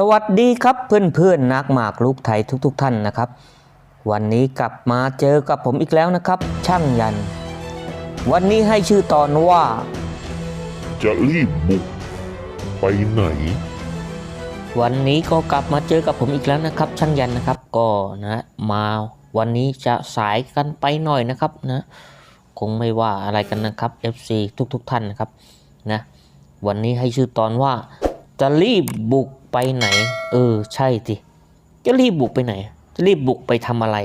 สวัสดีครับเพื่อนเพื่อนๆนักหมากลูกไทยทุกๆทท่านนะครับ วันนี้กลับมาเจอกับผมอีกแล้วนะครับ ช่างยัน วันนี้ให้ชื่อตอนว่า จะรีบบุกไปไหน วันนี้ก็กลับมาเจอกับผมอีกแล้วนะครับ ช่างยันนะครับก็นะมาวันนี้จะสายกันไปหน่อยนะครับนะคงไม่ว่าอะไรกันนะครับ FC ทุก ๆทท่านนะครับนะวันนี้ให้ชื่อตอนว่า จะรีบบุกไปไหน เออ ใช่สิจะรีบบุกไปไหน จะรีบบุกไปทำอะไร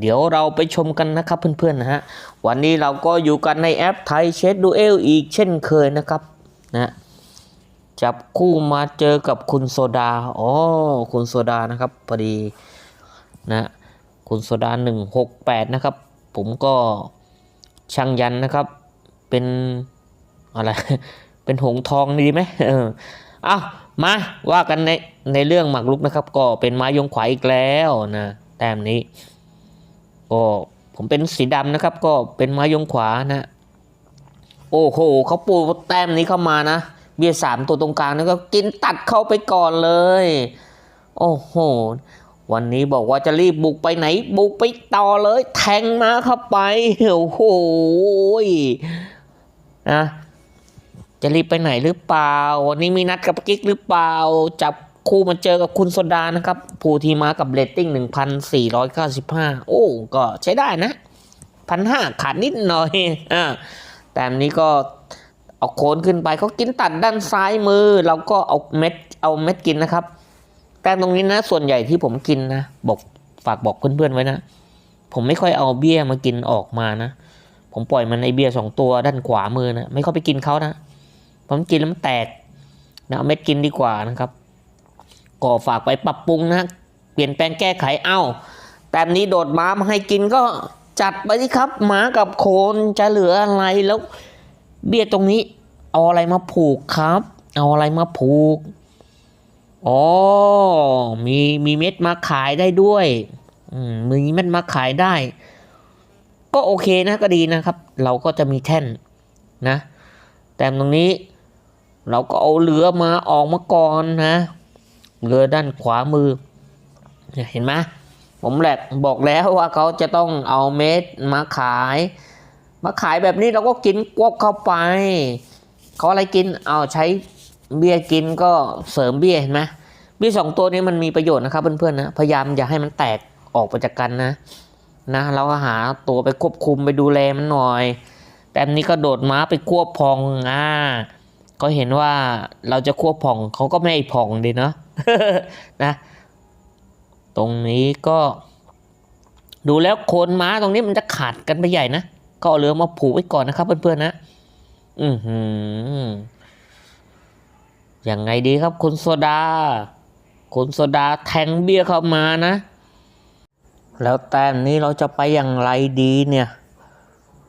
เดี๋ยวเราไปชมกันนะครับเพื่อนๆนะฮะ วันนี้เราก็อยู่กันในแอปไทยเชดดูเอลอีกเช่นเคยนะครับนะจับคู่มาเจอกับคุณโซดา อ๋อ คุณโซดานะครับพอดีนะคุณโซดาหนึ่งหกแปดนะครับ ผมก็ช่างยันนะครับ เป็นอะไร เป็นหงทองดีไหมเออ เอามาว่ากันในในเรื่องหมากรุกนะครับ ก็เป็นไม้ยงขวาอีกแล้วนะแต้มนี้ ก็ผมเป็นสีดำนะครับ ก็เป็นไม้ยงขวานะ โอ้โหเขาปูแต้มนี้เข้ามานะ เบียร์สามตัวตรงกลางนี่ก็กินตัดเข้าไปก่อนเลย โอ้โห วันนี้บอกว่าจะรีบบุกไปไหน บุกไปต่อเลย แทงมาเข้าไปโอ้โหนะ จะรีบไปไหนหรือเปล่า วันนี้มีนัดกับกิ๊กหรือเปล่า จับคู่มาเจอกับคุณโซดานะครับ ผู้ที่มากับเรตติ้ง 1,495 โอ้ ก็ใช้ได้นะพันห้าขาดนิดหน่อยอ่าแต่อันนี้ก็เอาโคนขึ้นไปเขากินตัดด้านซ้ายมือ เราก็เอาเม็ดเอาเม็ดกินนะครับ แต่ตรงนี้นะส่วนใหญ่ที่ผมกินนะบอกฝากบอกเพื่อนๆไว้นะ ผมไม่ค่อยเอาเบี้ยมากินออกมานะ ผมปล่อยมันในเบี้ยสองตัวด้านขวามือนะไม่เข้าไปกินเขานะ ผมกินแล้วมันแตกนะเอาเม็ดกินดีกว่านะครับ ก็ฝากไปปรับปรุงนะเปลี่ยนแปลงแก้ไขเอ้าแต่นี้โดดม้ามาให้กินก็จัดไปสิครับหมากับโคนจะเหลืออะไรแล้ว เบี้ยตรงนี้เอาอะไรมาผูกครับ เอาอะไรมาผูกอ๋อมีมีเม็ดมาขายได้ด้วยอืมมีเม็ดมาขายได้ ก็โอเคนะก็ดีนะครับ เราก็จะมีแท่นนะ แต่ตรงนี้ เราก็เอาเรือมาออกมาก่อนนะเรือด้านขวามือเห็นไหมผมแหลกบอกแล้วว่าเขาจะต้องเอาเม็ดมาขาย มาขายแบบนี้เราก็กินกวบเข้าไป เขาอะไรกินเอาใช้เบี้ยกินก็เสริมเบี้ยเห็นไหมเบี้ยสองตัวนี้มันมีประโยชน์นะครับเพื่อนๆนะพยายามอย่าให้มันแตกออกไปจากกันนะนะเราก็หาตัวไปควบคุมไปดูแลมันหน่อย แต่อันนี้ก็โดดม้าไปควบพองอ่า ก็เห็นว่าเราจะควบพองเขาก็ไม่ให้พองดีเนาะนะ ตรงนี้ก็ ดูแล้วโคนม้าตรงนี้มันจะขาดกันไปใหญ่นะ ก็เอาเรือมาผูกไว้ก่อนนะครับเพื่อนๆนะอือหือยังไงดีครับคุณโซดา คุณโซดาแทงเบียเข้ามานะ แล้วแต้มนี้เราจะไปอย่างไรดีเนี่ย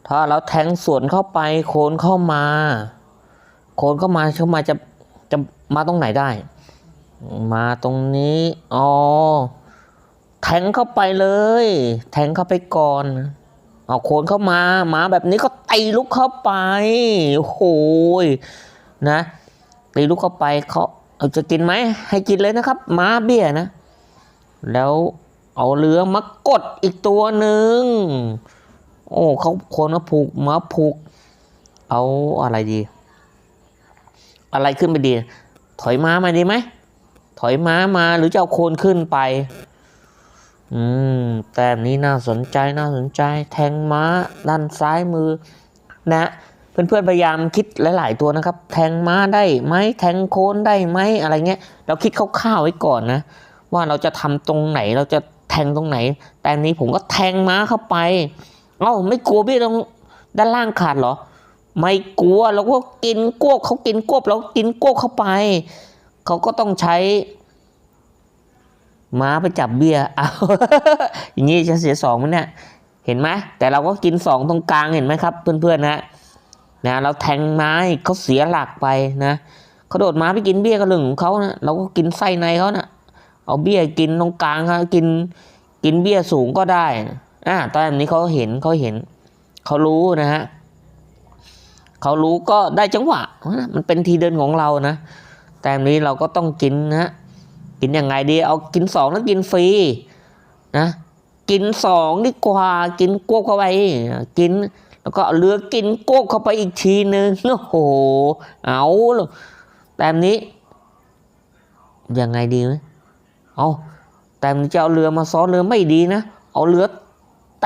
ถ้าเราแทงสวนเข้าไปโคนเข้ามา คนเข้ามาเข้ามาจะจะมาตรงไหนได้ มาตรงนี้อ๋อแทงเข้าไปเลย แทงเข้าไปก่อนเอาโคนเข้ามาหมาแบบนี้ก็ตีลุกเข้าไปโอ้โหยนะตีลุกเข้าไปเขาเอาจะกินไหมให้กินเลยนะครับหม้าเบี้ยนะ แล้วเอาเรือมากดอีกตัวหนึ่งโอ้เขาโคนมาผูกมาผูก เอาอะไรดี อะไรขึ้นไปดี ถอยม้ามาดีไหม ถอยม้ามาหรือจะเอาโคนขึ้นไป อืม แต้มนี้น่าสนใจน่าสนใจ แทงม้าด้านซ้ายมือ นะ เพื่อนๆพยายามคิดหลาย ๆ ตัวนะครับ แทงม้าได้ไหมแทงโคนได้ไหมอะไรเงี้ย เราคิดคร่าวๆไว้ก่อนนะ ว่าเราจะทำตรงไหนเราจะแทงตรงไหน แต่นี้ผมก็แทงม้าเข้าไป เอ้าไม่กลัวพี่ตรงด้านล่างขาดเหรอ ไม่กลัวเราก็กินกวบเขากินกวบเรากินกวบเข้าไป เขาก็ต้องใช้ม้าไปจับเบียร์เอาอย่างนี้จะเสียสองมั้ยเนี่ยเห็นไหมแต่เราก็กินสองตรงกลางเห็นไหมครับ เพื่อนๆนะนะเราแทงไม้เขาเสียหลักไปนะเขาโดดม้าไปกินเบี้ยก็เรื่งของเขานะเราก็กินไส้ในเขานะเอาเบี้ยกินตรงกลางครับกินกินเบี้ยสูงก็ได้อ่าตอนนี้เขาเห็นเขาเห็นเขารู้นะฮะ เขารู้ก็ได้จังหวะ มันเป็นทีเดินของเรานะ แต่อันนี้เราก็ต้องกินนะกินยังไงดี เอากินสองแล้วกินฟรีนะกินสองดีกว่ากินกวบเข้าไปกิน แล้วก็เอาเรือกินกวบเข้าไปอีกทีหนึ่งโอ้โหเอาล่ะแต่มนี้ยังไงดีไหมเอาแต่มนี้จะเอาเรือมาซ้อนเรือไม่ดีนะ เอาเรือ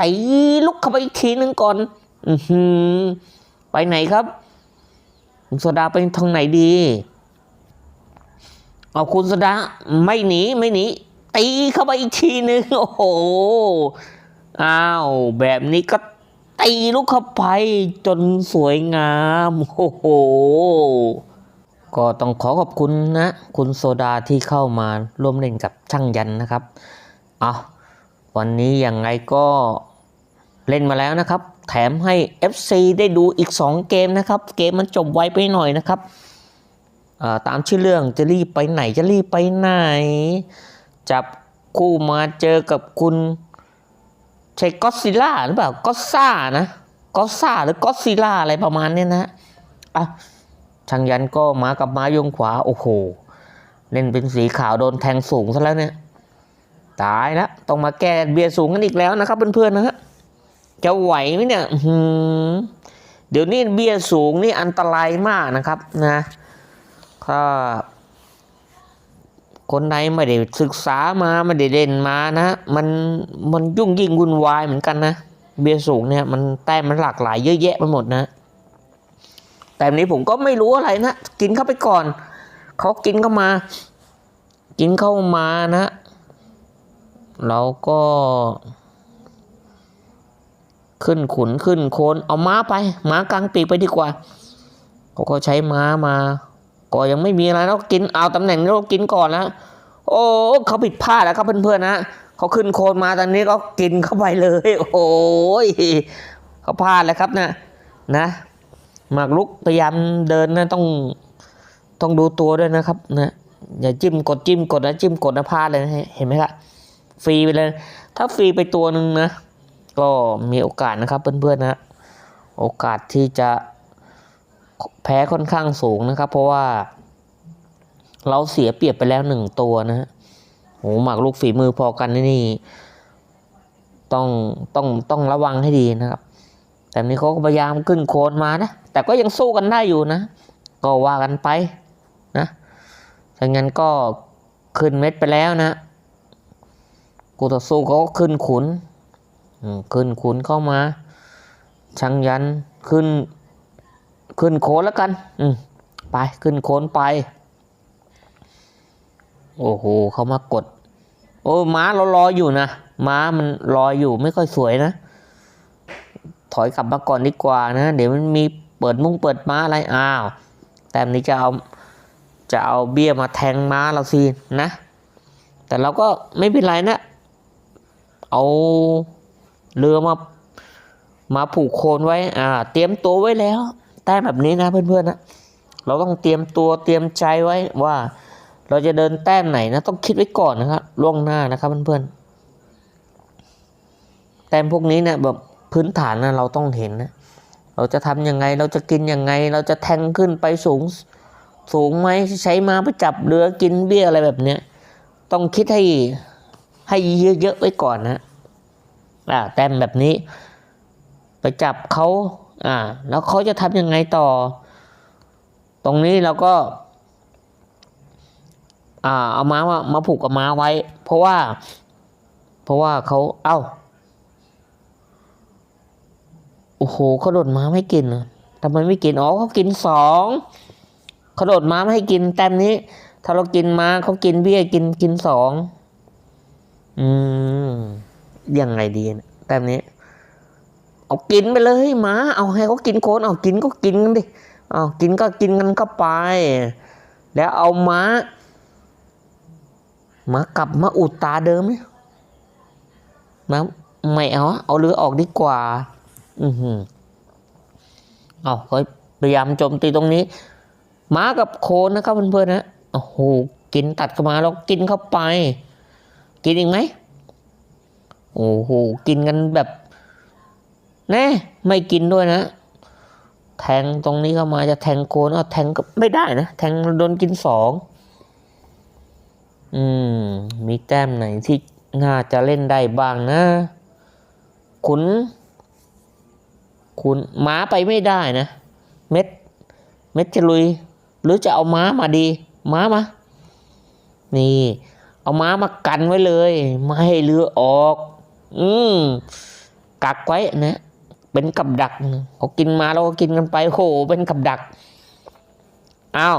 ตีลุกเข้าไปอีกทีหนึ่งก่อน อือหือ ไปไหนครับคุณโซดาไปทางไหนดีเอาคุณโซดาไม่หนีไม่หนีตีเข้าไปอีกทีหนึ่งโอ้โหอ้าวแบบนี้ก็ตีลูกเข้าไปจนสวยงามโอ้โหก็ต้องขอขอบคุณนะ คุณโซดาที่เข้ามาร่วมเล่นกับช่างยันนะครับ เอาวันนี้ยังไงก็เล่นมาแล้วนะครับ แถมให้ FC ได้ดูอีก 2 เกมนะครับ เกมมันจบไวไปหน่อยนะครับาตามชื่อเรื่องจะรีบไปไหนจะรีบไปไหน จับคู่มาเจอกับคุณใช่ก็ซิล่าหรือเปล่าก็ซ่านะก็ซ่าหรือก็ซิล่าอะไรประมาณนี้นะอะช่างยันก็มากับม้ายงขวาโอ้โหเล่นเป็นสีขาวโดนแทงสูงซะแล้วเนี่ย ตายแล้วต้องมาแก้เบียร์สูงกันอีกแล้วนะครับเพื่อนๆนะฮะ จะไหวไหมเนี่ยเดี๋ยวนี้เบี้ยสูงนี่อันตรายมากนะครับนะถ้าคนใดไม่ได้ศึกษามาไม่ได้เล่นมานะมันมันยุ่งยิ่งวุ่นวายเหมือนกันนะเบี้ยสูงเนี่ยมันแต้มมันหลากหลายเยอะแยะไปหมดนะ แต่นนี้ผมก็ไม่รู้อะไรนะ กินเข้าไปก่อน เขากินเข้ามา กินเข้ามานะเราก็ ขึ้นขุนขึ้นโคนเอาม้าไปม้ากลางปีกไปดีกว่าเขาก็ใช้ม้ามา ก็ยังไม่มีอะไรแล้วกินเอาตำแหน่งนี้เรากินก่อนแล้วโอ้เขาผิดพลาดแล้วครับเพื่อนๆนะเขาขึ้นโคนมาตอนนี้ก็กินเข้าไปเลย โอ้ยเขาพลาดแล้วครับนะนะหมากลุกพยายามเดินนะต้องต้องดูตัวด้วยนะครับนะอย่าจิ้มกดจิ้มกดนะจิ้มกดนะพลาดเลยนะเห็นไหมครับฟรีไปเลย ถ้าฟรีไปตัวหนึ่งนะ ก็มีโอกาสนะครับเพื่อนๆนะโอกาสที่จะแพ้ค่อนข้างสูงนะครับ เพราะว่า เราเสียเปรียบไปแล้วหนึ่งตัวนะฮะโหหมากลูกฝีมือพอกันนี่ต้องต้องต้องระวังให้ดีนะครับ แต่นี้เขาก็พยายามขึ้นโคนมานะ แต่ก็ยังสู้กันได้อยู่นะ ก็ว่ากันไปนะถ้างั้นก็ขึ้นเม็ดไปแล้วนะกูต่อสู้เขาก็ขึ้นขุน ขึ้นขุนเข้ามาช่างยันขึ้น ขึ้นโคนแล้วกัน อืไปขึ้นโคนไป โอ้โหเขามากด โอ้ม้าเรารออยู่นะม้ามันรออยู่ไม่ค่อยสวยนะ ถอยกลับมาก่อนดีกว่านะ เดี๋ยวมันมีเปิดมุ้งเปิดม้าอะไรอ้าว แต่อันนี้จะเอาจะเอาเบี้ยมาแทงม้าเราสินะ แต่เราก็ไม่เป็นไรนะ เอา เรือมามาผูกโคนไว้ อ่า เตรียมตัวไว้แล้ว แต้มแบบนี้นะเพื่อนๆนะ เราต้องเตรียมตัวเตรียมใจไว้ว่า เราจะเดินแต้มไหนนะ ต้องคิดไว้ก่อนนะครับล่วงหน้านะครับเพื่อนๆ แต้มพวกนี้เนี่ยแบบพื้นฐานนะเราต้องเห็นนะ เราจะทำยังไง เราจะกินยังไง เราจะแทงขึ้นไปสูง สูงไหมใช้มาไปจับเรือกินเบี้ยอะไรแบบเนี้ย ต้องคิดให้ให้เยอะๆไว้ก่อนนะ อ่าแต้มแบบนี้ ไปจับเขาอ่า แล้วเขาจะทำยังไงต่อ ตรงนี้เราก็ อ่า เอาม้ามามาผูกกับม้าไว้ เพราะว่า เพราะว่าเขาเอ้าโอ้โหเขาโดดม้าไม่กินทำไมไม่กินอ๋อเขากินสองเขาโดดม้าไม่ให้กินแต้มนี้ ถ้าเรากินม้าเขากินเบี้ยกินกินสองอืม ยังไงดีเนี่ยแต้มนี้ เอากินไปเลยหมาเอาให้เขากินโคนเอากินก็กินกันดิเอากินก็กินกันก็ไป แล้วเอาม้ามากลับมาอุดตาเดิมไหมม้าไม่เอาอเอาเรือออกดีกว่า อือหือเอาเขาพยายามโจมตีตรงนี้ม้ากับโคนนะครับเพื่อนๆนะโอ้โหกินตัดเข้ามาแล้วกินเข้าไป กินอีกไหม โอ้โห กินกันแบบแน่ไม่กินด้วยนะ แทงตรงนี้เข้ามาจะแทงโคนเอาแทงก็ไม่ได้นะ แทงโดนกินสองอืม มีแต้มไหนที่น่าจะเล่นได้บ้างนะ ขุน ขุนม้าไปไม่ได้นะ เม็ด เม็ดจะลุย หรือจะเอาม้ามาดี ม้ามา นี่ เอาม้ามากันไว้เลย ไม่ให้เรือออก อืมกักไว้นะเป็นกับดักเขากินมาเราก็กินกันไปโหเป็นกับดักอ้าว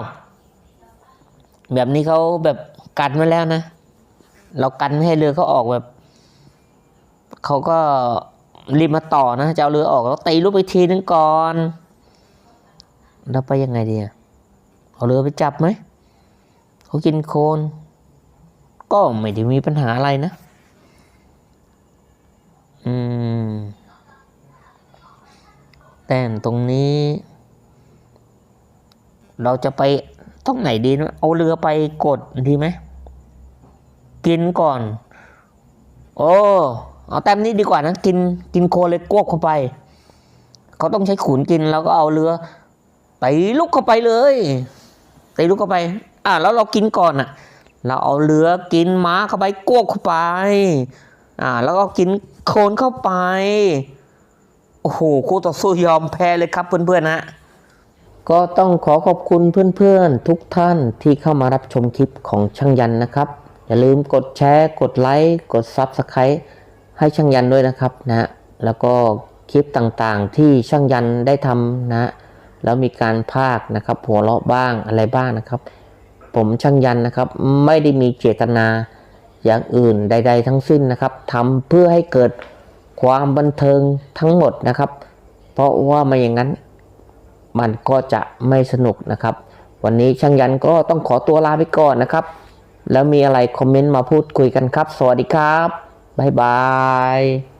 แบบนี้เขาแบบกันไว้แล้วนะเรากันไม่ให้เรือเขาออกแบบเขาก็รีบมาต่อนะจะเอาเรือออกแล้วตีลูกไปทีนึงก่อนแล้วไปยังไงดีอะเอาเรือไปจับไหมเขากินโคลนก็ไม่ได้มีปัญหาอะไรนะ อืม แต้มตรงนี้ เราจะไปต้องไหนดีนะเอาเรือไปกดดีไหม กินก่อน โอ้เอาแต้มนี้ดีกว่านะ กินกินโคเลยกวบเข้าไป เขาต้องใช้ขุนกินแล้วก็เอาเรือตีลุกเข้าไปเลยตีลุกเข้าไป อะแล้วเรากินก่อนอะ เราเอาเรือกินม้าเข้าไปกวบเข้าไป อ่าแล้วก็กินโคลนเข้าไป โอ้โหคู่ต่อสู้ยอมแพ้เลยครับเพื่อนๆนะก็ต้องขอขอบคุณเพื่อนๆ ทุกท่านที่เข้ามารับชมคลิปของช่างยันนะครับ อย่าลืมกดแชร์ กดไลค์กด Subscribe ให้ช่างยันด้วยนะครับนะแล้วก็คลิปต่างๆที่ช่างยันได้ทำนะแล้วมีการพากนะครับหัวเราะบ้างอะไรบ้างนะครับ ผมช่างยันนะครับ ไม่ได้มีเจตนา อย่างอื่นใด ๆ ทั้งสิ้นนะครับทำเพื่อให้เกิดความบันเทิงทั้งหมดนะครับ เพราะว่าไม่อย่างนั้นมันก็จะไม่สนุกนะครับ วันนี้ช่างยันก็ต้องขอตัวลาไปก่อนนะครับ แล้วมีอะไรคอมเมนต์มาพูดคุยกันครับ สวัสดีครับ บ๊ายบาย